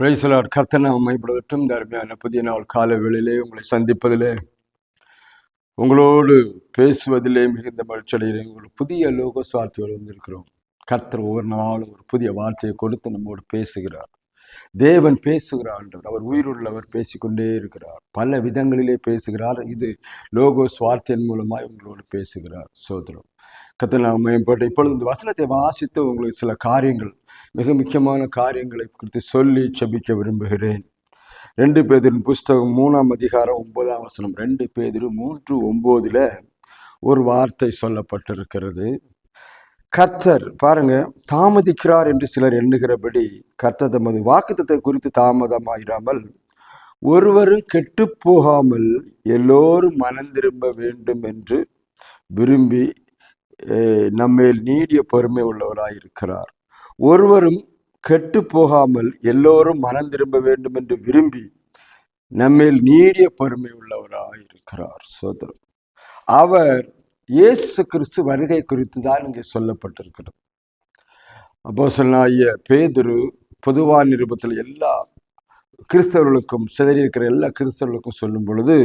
பிரைசலாட் கர்த்தனை அமைப்படுவற்றும் இந்த அருமையான புதிய நாள் கால வேளையிலே உங்களை சந்திப்பதிலே உங்களோடு பேசுவதிலே மிகுந்த மகிழ்ச்சியிலே உங்களுக்கு புதிய லோக சுவார்த்தையோடு வந்திருக்கிறோம். கர்த்தர் ஒவ்வொரு நாளும் ஒரு புதிய வார்த்தையை கொடுத்து நம்மோடு பேசுகிறார். தேவன் பேசுகிறார் என்றவர். அவர் உயிருள்ளவர் பேசிக்கொண்டே இருக்கிறார். பல விதங்களிலே பேசுகிறார். இது லோகோ சுவார்த்தையின் மூலமாய் உங்களோடு பேசுகிறார். சோதரம் கத்தனா மேம்பட்டு இப்பொழுது இந்த வசனத்தை வாசித்து உங்களுக்கு சில காரியங்கள் மிக முக்கியமான காரியங்களை குறித்து சொல்லி செபிக்க விரும்புகிறேன். ரெண்டு பேதிரின் புஸ்தகம் மூணாம் அதிகாரம் ஒன்பதாம் வசனம். ரெண்டு பேதிரு மூன்று ஒம்போதில் ஒரு வார்த்தை சொல்லப்பட்டிருக்கிறது. கர்த்தர் பாருங்க தாமதிக்கிறார் என்று சிலர் எண்ணுகிறபடி கர்த்தர் தமது வாக்குத்தத்தை குறித்து தாமதமாயிராமல் ஒருவரும் கெட்டுப் போகாமல் எல்லோரும் மனம் திரும்ப வேண்டும் என்று விரும்பி நம்மேல் நீடிய பொறுமை உள்ளவராயிருக்கிறார். ஒருவரும் கெட்டு போகாமல் எல்லோரும் மனம் திரும்ப வேண்டும் என்று விரும்பி நம்மேல் நீடிய பொறுமை உள்ளவராக இருக்கிறார் சோதரம் அவர் இயேசு கிறிஸ்து வருகை குறித்து தான் இங்கே சொல்லப்பட்டிருக்கிறது. அப்போ சொன்னாய பேதுரு பொதுவான நிருபத்தில் எல்லா கிறிஸ்தவர்களுக்கும் சிதறியிருக்கிற எல்லா கிறிஸ்தவர்களுக்கும் சொல்லும் பொழுது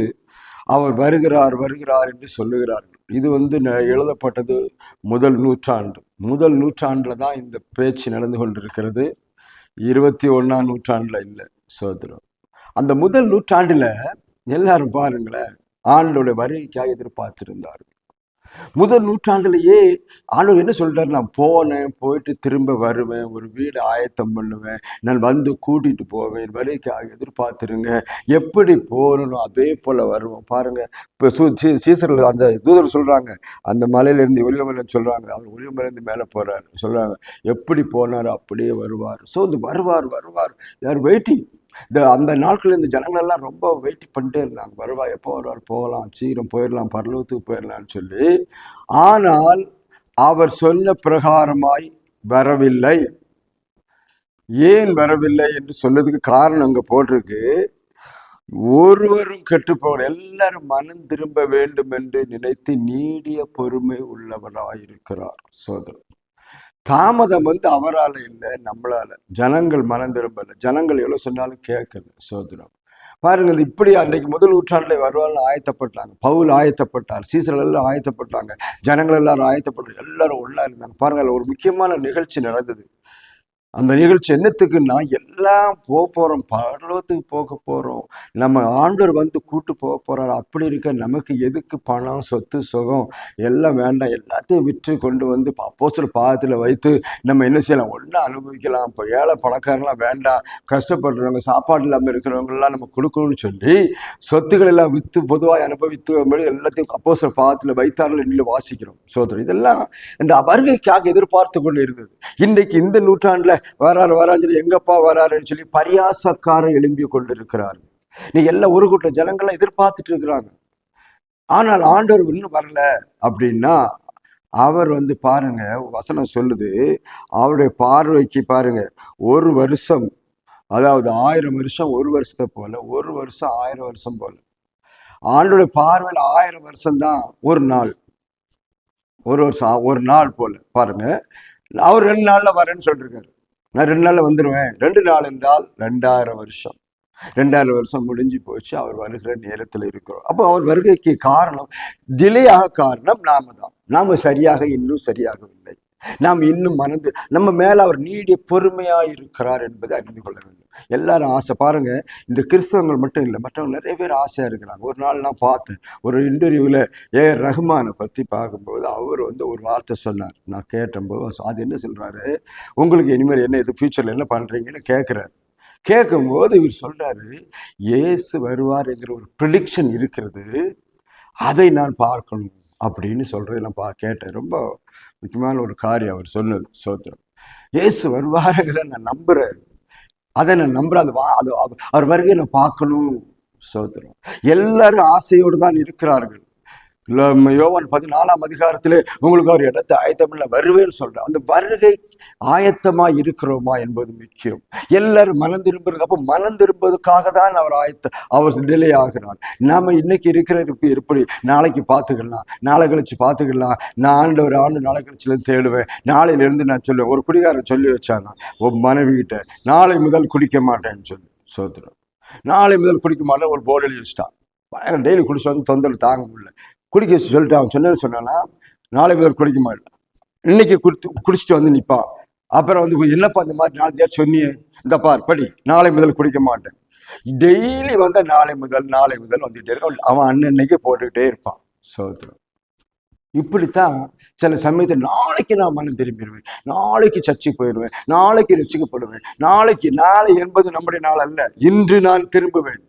அவர் வருகிறார் வருகிறார் என்று சொல்லுகிறார்கள். இது வந்து ந- எழுதப்பட்டது முதல் நூற்றாண்டு. முதல் நூற்றாண்டில் தான் இந்த பேச்சு நடந்து கொண்டிருக்கிறது. இருபத்தி ஒன்றாம் நூற்றாண்டில் இல்லை சோதரம் அந்த முதல் நூற்றாண்டில் எல்லாரும் பாருங்களேன் ஆண்டோட வருகைக்காக எதிர்பார்த்திருந்தார்கள். முதல் நூற்றாண்டுலேயே ஆண்டவர் என்ன சொல்கிறார் நான் போனேன் போயிட்டு திரும்ப வருவேன் ஒரு வீடு ஆயத்தம் பண்ணுவேன் நான் வந்து கூட்டிகிட்டு போவேன் வழிக்காக எதிர்பார்த்துருங்க. எப்படி போகணும் அதே போல் வருவோம். பாருங்கள் இப்போ சூ சீ- சீசர்கள் அந்த தூதர் சொல்கிறாங்க அந்த மலையிலேருந்து ஒளிவமலைன்னு சொல்கிறாங்க அவர் ஒளிவமலேருந்து மேலே போகிறார் சொல்கிறாங்க எப்படி போனார்? அப்படியே வருவார். ஸோ இந்த வருவார் வருவார். யார் வெயிட்டிங் இந்த அந்த நாட்கள் இந்த ஜனங்கள் எல்லாம் ரொம்ப வெயிட் பண்ணிட்டே இருந்தாங்க. வருவா எப்போ வருவார்? போகலாம் சீக்கிரம் போயிடலாம் பரலோகத்துக்கு போயிடலாம்னு சொல்லி. ஆனால் அவர் சொன்ன பிரகாரமாய் வரவில்லை. ஏன் வரவில்லை என்று சொல்றதுக்கு காரணம் அங்க போட்டிருக்கு. ஒருவரும் கெட்டுப்போக எல்லாரும் மனம் திரும்ப வேண்டும் என்று நினைத்து நீடிய பொறுமை உள்ளவராயிருக்கிறார் சோதரன் தாமதம் வந்து அவரால் இல்லை நம்மளால. ஜனங்கள் மனம் ஜனங்கள் எவ்வளோ சொன்னாலும் கேட்கல சோதனம். பாருங்கள் இப்படி அன்றைக்கு முதல் நூற்றாண்டில் வருவாள்னு ஆயத்தப்பட்டாங்க. பவுல் ஆயத்தப்பட்டார் சீசர்கள் எல்லாம் ஆயத்தப்பட்டாங்க. ஜனங்கள் எல்லாரும் ஆயத்தப்பட்டு எல்லாரும் ஒன்றா இருந்தாங்க. பாருங்கள் ஒரு முக்கியமான நிகழ்ச்சி நடந்தது. அந்த நிகழ்ச்சி என்னத்துக்குன்னா எல்லாம் போக போகிறோம் பரலோகத்துக்கு போக போகிறோம் நம்ம ஆண்டவர் வந்து கூட்டு போக போகிறார் அப்படி இருக்க நமக்கு எதுக்கு பணம் சொத்து சுகம் எல்லாம் வேண்டாம். எல்லாத்தையும் விற்று கொண்டு வந்து அப்போஸ்தல பாதத்தில் வைத்து நம்ம என்ன செய்யலாம்? ஒன்றா அனுபவிக்கலாம். இப்போ ஏழை பணக்காரங்களாம் வேண்டாம். கஷ்டப்படுறவங்க சாப்பாடு இல்லாமல் இருக்கிறவங்கெல்லாம் நம்ம கொடுக்கணும்னு சொல்லி சொத்துக்கள் எல்லாம் விற்று பொதுவாக அனுபவித்து மாதிரி எல்லாத்தையும் அப்போஸ்தல பாதத்தில் வைத்தார்கள் என்று வாசிக்கிறோம். சோதனை இதெல்லாம் இந்த வருகைக்காக எதிர்பார்த்து கொண்டு இருந்தது. இன்றைக்கு இந்த நூற்றாண்டில் வராரு வரான்னு சொல்லி எங்கப்பா வராருன்னு சொல்லி பரியாசக்காரன் எழும்பி கொண்டிருக்கிறார்கள் நீ எல்லாம் ஒரு கூட்டம் ஜனங்களை எதிர்பார்த்துட்டு இருக்கிறாங்க. ஆனால் ஆண்டவர் இன்னும் வரல. அப்படின்னா அவர் வந்து பாருங்க வசனம் சொல்லுது அவருடைய பார்வைக்கு பாருங்க ஒரு வருஷம் அதாவது ஆயிரம் வருஷம் ஒரு வருஷத்தை போல ஒரு வருஷம் ஆயிரம் வருஷம் போல. ஆண்டோட பார்வையில் ஆயிரம் வருஷம் தான் ஒரு நாள். ஒரு வருஷம் ஒரு நாள் போல. பாருங்க அவர் ரெண்டு நாள்ல வரேன்னு சொல்லிருக்காரு. நான் ரெண்டு நாளில் வந்துடுவேன் ரெண்டு நாள் என்றால் ரெண்டாயிரம் வருஷம். ரெண்டாயிரம் வருஷம் முடிஞ்சு போச்சு. அவர் வருகிற நேரத்தில் இருக்கிறோம். அப்போ அவர் வருகைக்கு காரணம் டிலே ஆக காரணம் நாம தான். நாம சரியாக இன்னும் சரியாகவில்லை. நாம் இன்னும் மறந்து நம்ம மேலே அவர் நீடிய பொறுமையாக இருக்கிறார் என்பதை அறிந்து கொள்ள வேண்டும். எல்லாரும் ஆசை. பாருங்க இந்த கிறிஸ்தவங்கள் மட்டும் இல்லை மற்றவங்க நிறைய பேர் ஆசையாக இருக்கிறாங்க. ஒரு நாள் நான் பார்த்தேன் ஒரு இன்டர்வியூவில் ஏ. ரஹ்மானை பற்றி பார்க்கும்போது அவர் வந்து ஒரு வார்த்தை சொன்னார். நான் கேட்டபோது அது என்ன சொல்கிறாரு உங்களுக்கு இனிமேல் என்ன இது ஃபியூச்சரில் என்ன பண்ணுறீங்கன்னு கேட்குறாரு. கேட்கும்போது இவர் சொல்கிறாரு இயேசு வருவார் என்கிற ஒரு ப்ரிடிக்ஷன் இருக்கிறது. அதை நான் பார்க்கணும். அப்படின்னு சொல்கிறதெல்லாம் நான் பா கேட்டேன். ரொம்ப முக்கியமான ஒரு காரியம் அவர் சொன்னது சோத்திரம். இயேசு வருவாருங்கிறத நான் நம்புகிறேன் அதை நான் நம்புகிறேன் அது வா- அது அவர் வருகை நான் பார்க்கணும் சோத்திரம். எல்லாரும் ஆசையோடு தான் இருக்கிறார்கள். யோவான் பதினாலாம் அதிகாரத்திலே உங்களுக்கு அவர் இடத்தை ஆயத்தமில்ல வருவேன்னு சொல்றார் அந்த வருகை ஆயத்தமா இருக்கிறோமா என்பது முக்கியம். எல்லாரும் மனம் திரும்புறது அப்போ மனம் திரும்புவதற்காக தான் அவர் ஆயத்த அவர் நிலை ஆகிறார் நாம இன்னைக்கு இருக்கிற இருப்பு எப்படி? நாளைக்கு பார்த்துக்கலாம். நாளை கழிச்சு பார்த்துக்கலாம். நான் ஆண்டு ஒரு ஆண்டு நாளை கழிச்சுல தேடுவேன். நாளையில இருந்து நான் சொல்லுவேன். ஒரு குடிகாரன் சொல்லி வச்சாங்க ஒரு மனைவி கிட்ட நாளை முதல் குடிக்க மாட்டேன்னு சொல்லி சோத்திரம். நாளை முதல் குடிக்க மாட்டேன் ஒரு போர்டு எழுதி வச்சுட்டான். டெய்லி குடிச்சு வந்து தொந்தரவு தாங்க முடியல. குடிக்க சொல்லிட்டு அவன் சொன்னது சொன்னான்னா நாளை முதல் குடிக்க மாட்டேன். இன்னைக்கு குடித்து குடிச்சிட்டு வந்து நிற்பான் அப்புறம் வந்து என்னப்பா இந்த மாதிரி நாளைக்கே சொன்னியே? இந்த பார் படி நாளை முதல் குடிக்க மாட்டேன். டெய்லி வந்து நாளை முதல் நாளை முதல் வந்துட்டே இருக்கான் அவன் அன்னன்னைக்கு போட்டுக்கிட்டே இருப்பான். சோத்திரம் இப்படித்தான் சில சமயத்தில் நாளைக்கு நான் மனம் திரும்பிடுவேன். நாளைக்கு சர்ச்சைக்கு போயிடுவேன். நாளைக்கு ரசிக்கப்படுவேன் நாளைக்கு நாளை என்பது நம்முடைய நாள் அல்ல. இன்று நான் திரும்புவேன்.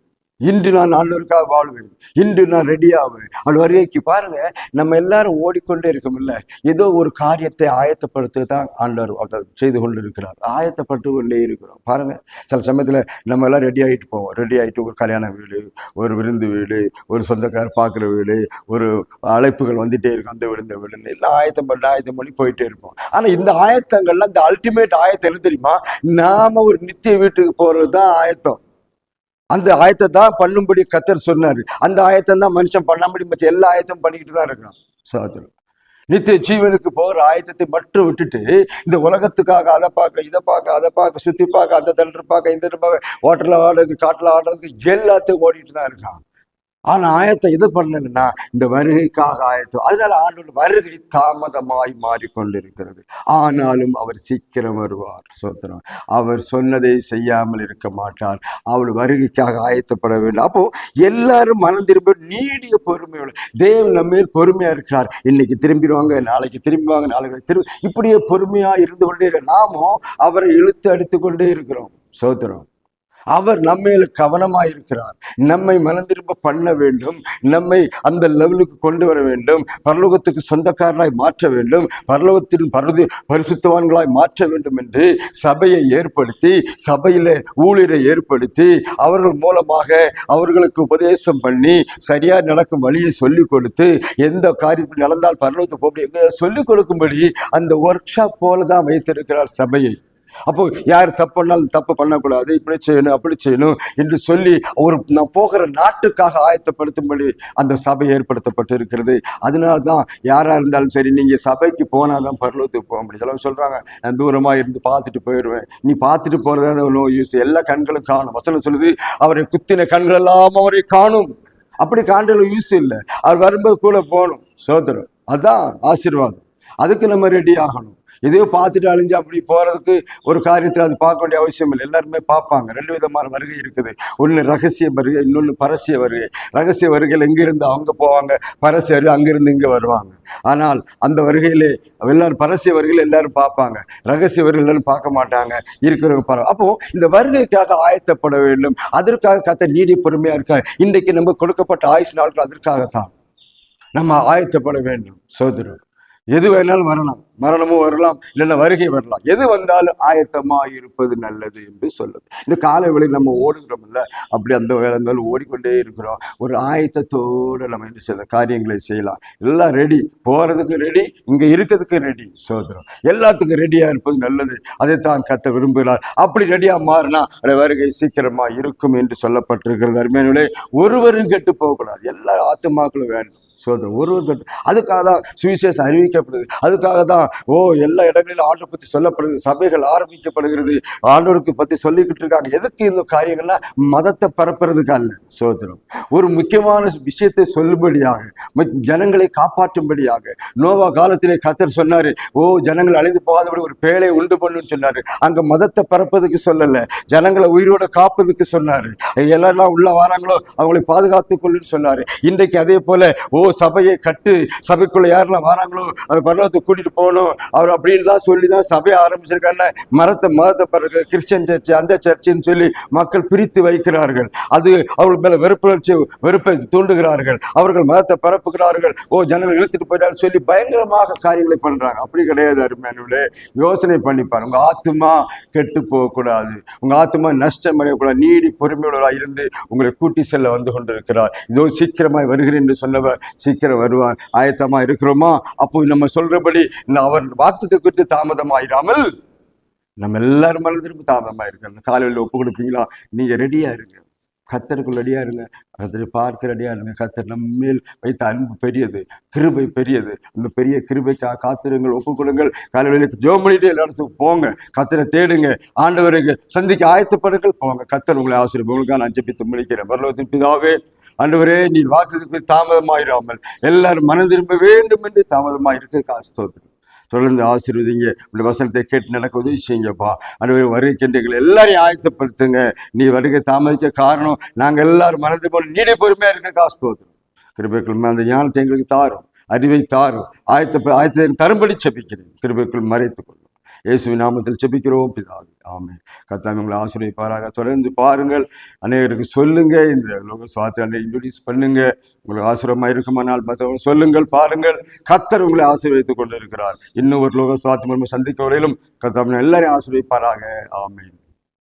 இன்று நான் ஆண்டவருக்காக வாழ்வேன். இன்று நான் ரெடி ஆவேன். அது வரைக்கு பாருங்க நம்ம எல்லாரும் ஓடிக்கொண்டே இருக்கோம்ல. ஏதோ ஒரு காரியத்தை ஆயத்தப்படுத்த தான் ஆண்டவர் அதை செய்து கொண்டு இருக்கிறார் ஆயத்தப்பட்டு கொண்டே இருக்கிறோம். பாருங்க சில சமயத்தில் நம்ம எல்லாம் ரெடி ஆகிட்டு போவோம். ரெடி ஆகிட்டு ஒரு கல்யாண வீடு ஒரு விருந்து வீடு ஒரு சொந்தக்காரர் பார்க்குற வீடு ஒரு அழைப்புகள் வந்துட்டே இருக்கும். அந்த வீடு இந்த வீடுன்னு எல்லாம் ஆயத்தம் பண்ணி ஆயத்தம் பண்ணி போயிட்டே இருப்போம். ஆனால் இந்த ஆயத்தங்கள்லாம் இந்த அல்டிமேட் ஆயத்தம் என்ன தெரியுமா? நாம ஒரு நித்திய வீட்டுக்கு போகிறது தான் ஆயத்தம். அந்த ஆயத்தை தான் பண்ணும்படி கத்தர் சொன்னாரு. அந்த ஆயத்தம் தான் மனுஷன் பண்ணாமடி மற்ற எல்லா ஆயத்தையும் பண்ணிக்கிட்டு தான் இருக்கான் சோதரம் நித்திய ஜீவனுக்கு போகிற ஆயத்தத்தை மட்டும் விட்டுட்டு இந்த உலகத்துக்காக அதை பார்க்க இதை பார்க்க அதை பார்க்க சுத்தி பார்க்க அந்த தண்டர் பார்க்க இந்த பார்க்க ஹோட்டலில் ஆடுறது காட்டில் ஆடுறது எல்லாத்தையும் ஓடிட்டு தான் இருக்கான். ஆனா ஆயத்தை இது பண்ணலன்னா இந்த வருகைக்காக ஆயத்தம். அதனால ஆண்டோட வருகை தாமதமாய் மாறிக்கொண்டிருக்கிறது. ஆனாலும் அவர் சீக்கிரம் வருவார் சோத்திரம். அவர் சொன்னதை செய்யாமல் இருக்க மாட்டார். அவர் வருகைக்காக ஆயத்தப்பட வேண்டும். அப்போ எல்லாரும் மனம் திரும்ப நீடிய பொறுமையோட தேவன் நம்ம பொறுமையா இருக்கிறார். இன்னைக்கு திரும்பிடுவாங்க நாளைக்கு திரும்பிவாங்க நாளைக்கு திரும்ப இப்படியே பொறுமையா இருந்து கொண்டே நாமும் அவரை இழுத்து அடித்து கொண்டே இருக்கிறோம் சோத்திரம். அவர் நம்மையில கவனமாய் இருக்கிறார் நம்மை மனந்திரும்ப பண்ண வேண்டும். நம்மை அந்த லெவலுக்கு கொண்டு வர வேண்டும். பரலோகத்துக்கு சொந்தக்காரனாய் மாற்ற வேண்டும். பரலோகத்தின் பருதி பரிசுத்தவான்களாய் மாற்ற வேண்டும் என்று சபையை ஏற்படுத்தி சபையில ஊழியரை ஏற்படுத்தி அவர்கள் மூலமாக அவர்களுக்கு உபதேசம் பண்ணி சரியா நடக்கும் வழியை சொல்லிக் கொடுத்து எந்த காரியத்தில் நடந்தால் பரலோகத்துக்கு போக முடியும் சொல்லிக் கொடுக்கும்படி அந்த ஒர்க் ஷாப் போல தான் வைத்திருக்கிறார் சபையை. அப்போ யார் தப்பு பண்ணாலும் தப்பு பண்ணக்கூடாது இப்படி செய்யணும் அப்படி செய்யணும் என்று சொல்லி ஒரு நான் போகிற நாட்டுக்காக ஆயத்தப்படுத்தும்படி அந்த சபை ஏற்படுத்தப்பட்டு இருக்கிறது அதனால தான் யாரா இருந்தாலும் சரி நீங்க சபைக்கு போனால் தான் பரலோகத்துக்கு போக முடியும். சிலவங்க சொல்றாங்க நான் தூரமா இருந்து பார்த்துட்டு போயிடுவேன் நீ பார்த்துட்டு போகிறதா நோ யூஸ் எல்லா கண்களும் காணும். வசனம் சொல்லுது அவரை குத்தின கண்கள் எல்லாம் அவரை காணும். அப்படி காண்டல யூஸ் இல்லை. அவர் வரும்போது கூட போகணும். சோதரம் அதான் ஆசீர்வாதம். அதுக்கு நம்ம ரெடி ஆகணும். இதே பார்த்துட்டு அழிஞ்சு அப்படி போகிறதுக்கு ஒரு காரியத்தை அது பார்க்க வேண்டிய அவசியம் இல்லை. எல்லாருமே பார்ப்பாங்க. ரெண்டு விதமான வருகை இருக்குது. ஒன்று ரகசிய வருகை இன்னொன்று பரசிய வருகை. ரகசிய வருகையில் எங்கிருந்து அவங்க போவாங்க? பரசிய வருகை அங்கிருந்து இங்கே வருவாங்க. ஆனால் அந்த வருகையிலே எல்லாரும் பரசிய வருகையில் எல்லாரும் பார்ப்பாங்க. ரகசிய வருகையில் எல்லாரும் பார்க்க மாட்டாங்க. இருக்கிறவங்க பரவ அப்போ இந்த வருகைக்காக ஆயத்தப்பட வேண்டும். அதற்காக கத்த நீடி பொறுமையாக இருக்கார். இன்றைக்கு நம்ம கொடுக்கப்பட்ட ஆயுசு நாட்கள் அதற்காகத்தான். நம்ம ஆயத்தப்பட வேண்டும். சோதரர் எது வேணாலும் வரலாம். மரணமும் வரலாம் இல்லைன்னா வருகை வரலாம். எது வந்தாலும் ஆயத்தமாக இருப்பது நல்லது என்று சொல்லுது. இந்த காலை வேளையில் நம்ம ஓடுகிறோம்ல அப்படி அந்த வேலை இருந்தாலும் ஓடிக்கொண்டே இருக்கிறோம். ஒரு ஆயத்தத்தோடு நம்ம என்ன செய்யலாம் காரியங்களை செய்யலாம். எல்லாம் ரெடி போகிறதுக்கு ரெடி இங்கே இருக்கிறதுக்கு ரெடி சோதரம் எல்லாத்துக்கும் ரெடியாக இருப்பது நல்லது. அதைத்தான் கத்த விரும்புகிறார். அப்படி ரெடியாக மாறினா அந்த வருகை சீக்கிரமாக இருக்கும் என்று சொல்லப்பட்டிருக்கிறது. அருமையானே ஒருவரும் கெட்டு போகக்கூடாது. எல்லா ஆத்துமாக்களும் வேண்டும் சுதந்திரம். ஒருவர் அதுக்காக தான் சுவிசேஷம் அறிவிக்கப்படுது. அதுக்காக தான் ஓ எல்லா இடங்களிலும் ஆண்டை பற்றி சொல்லப்படுது சபைகள் ஆரம்பிக்கப்படுகிறது ஆண்டவருக்கு பற்றி சொல்லிக்கிட்டு இருக்காங்க. எதுக்கு இந்த காரியங்கள்லாம் மதத்தை பரப்புறதுக்கு அல்ல? சுதந்திரம். ஒரு முக்கியமான விஷயத்தை சொல்லும்படியாக ஜனங்களை காப்பாற்றும்படியாக. நோவா காலத்திலே கத்தர் சொன்னாரு ஓ ஜனங்கள் அழிந்து போகாதபடி ஒரு பேழை உண்டு பண்ணுன்னு சொன்னாரு. அங்க மதத்தை பரப்பதுக்கு சொல்லல ஜனங்களை உயிரோட காப்பதுக்கு சொன்னாரு. எல்லாரும் உள்ள வராங்களோ அவங்களை பாதுகாத்துக் கொள்ளுன்னு சொன்னாரு. இன்றைக்கு அதே போல ஓ சபையை கட்டு சபைக்குள்ள யாரெல்லாம் வராங்களோ அது பரலோகத்தை கூட்டிட்டு போகணும். அவர் அப்படின்னு தான் சொல்லி தான் சபையை ஆரம்பிச்சிருக்காங்க மரத்தை மதத்தை பிறகு கிறிஸ்டியன் சர்ச்சு அந்த சர்ச்சுன்னு சொல்லி மக்கள் பிரித்து வைக்கிறார்கள். அது அவர்கள் மேல வெறுப்புணர்ச்சி வெறுப்பை தூண்டுகிறார்கள். அவர்கள் மதத்தை பரப்புகிறார்கள். ஓ ஜனங்கள் இழுத்துட்டு போயிட்டாங்க சொல்லி பயங்கரமாக காரியங்களை பண்றாங்க. அப்படி கிடையாது அருமையானவர்களே. யோசனை பண்ணி பாருங்க. உங்க ஆத்துமா கெட்டு போகக்கூடாது. உங்க ஆத்துமா நஷ்டம் அடையக்கூடாது. நீடி பொறுமையுள்ளவராக இருந்து உங்களை கூட்டி செல்ல வந்து கொண்டிருக்கிறார். இதோ சீக்கிரமாய் வருகிறேன் என்று சொன்னவர் சீக்கிரம் வருவார். ஆயத்தமா இருக்கிறோமா? அப்போ நம்ம சொல்றபடி அவர் வார்த்தத்தை குறித்து தாமதமாயிராமல் நம்ம எல்லாரும் மனதிற்கும் திரும்ப அந்த காலையில் ஒப்பு கொடுப்பீங்களா? நீங்க ரெடியா இருங்க. கத்தருக்குள் ரெடியா இருங்க. கத்தரை பார்க்கிற ரெடியா இருங்க. கத்தர் நம்மேல் வைத்த அன்பு பெரியது கிருபை பெரியது. அந்த பெரிய கிருபைக்காக காத்திருங்கள் ஒப்புக்கொடுங்கள் காலையில் ஜோ பண்ணிட்டு எல்லா இடத்துக்கும் போங்க. கத்தரை தேடுங்க. ஆண்டவருக்கு சந்திக்க ஆயத்தப்படுங்கள். போங்க. கத்தர் உங்களை ஆசிரியர் உங்களுக்காக நான் ஜெபித்து முடிக்கிறேன். பரலோகத்தின் பிதாவே ஆண்டவரே நீ வாக்குக்கு தாமதமாயிராமல் எல்லாரும் மனம் திரும்ப வேண்டும் என்று இருக்க காசு தொடர்ந்து ஆசீர்வதிங்க. உடைய வசனத்தை கேட்டு நடக்க உதவி செய்யுங்கப்பா. அனைவரும் வருகின்ற எங்களை எல்லாரையும் ஆயத்தப்படுத்துங்க. நீ வருகை தாமதிக்க காரணம் நாங்கள் எல்லாரும் மறந்து போல நீடி பொறுமையாக இருக்க காசு தோத்துரும். கிருபைக்குள் அந்த ஞானத்தை எங்களுக்கு தாரும். அறிவை தாரும். ஆயத்த ஆயத்தை தரும்படி செப்பிக்கிறேன் கிருபைக்குள் மறைத்துக் கொள்ளும். இயேசுவின் நாமத்தில் செபிக்கிறோம் பிதாவே ஆமே கத்தாமி உங்களை ஆசிரியப்பாராக தொடர்ந்து பாருங்கள். அநேகருக்கு சொல்லுங்கள். இந்த லோக சுவாத்திரை இன்ட்ரடியூஸ் பண்ணுங்கள் உங்களுக்கு ஆசிரியமாக இருக்குமானால் மற்றவங்க சொல்லுங்கள் பாருங்கள். கத்தர் உங்களை ஆசீர்வதித்துக் கொண்டிருக்கிறார். இன்னும் ஒரு லோக சுவாத்தி மூலமாக சந்திக்க வரையிலும் கத்தாமி எல்லாரையும் ஆசிரியப்பாராக ஆமென்.